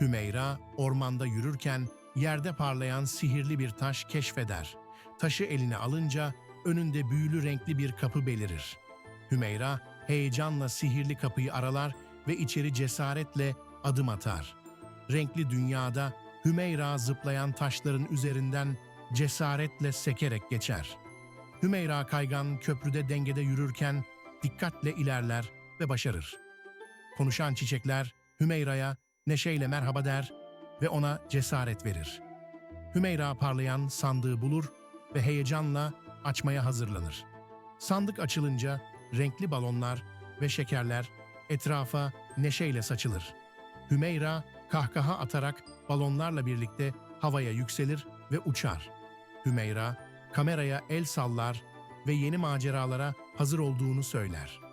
Hümeyra ormanda yürürken yerde parlayan sihirli bir taş keşfeder. Taşı eline alınca önünde büyülü renkli bir kapı belirir. Hümeyra heyecanla sihirli kapıyı aralar ve içeri cesaretle adım atar. Renkli dünyada Hümeyra zıplayan taşların üzerinden cesaretle sekerek geçer. Hümeyra kaygan köprüde dengede yürürken dikkatle ilerler ve başarır. Konuşan çiçekler Hümeyra'ya neşeyle merhaba der ve ona cesaret verir. Hümeyra parlayan sandığı bulur ve heyecanla açmaya hazırlanır. Sandık açılınca renkli balonlar ve şekerler etrafa neşeyle saçılır. Hümeyra kahkaha atarak balonlarla birlikte havaya yükselir ve uçar. Hümeyra kameraya el sallar ve yeni maceralara hazır olduğunu söyler.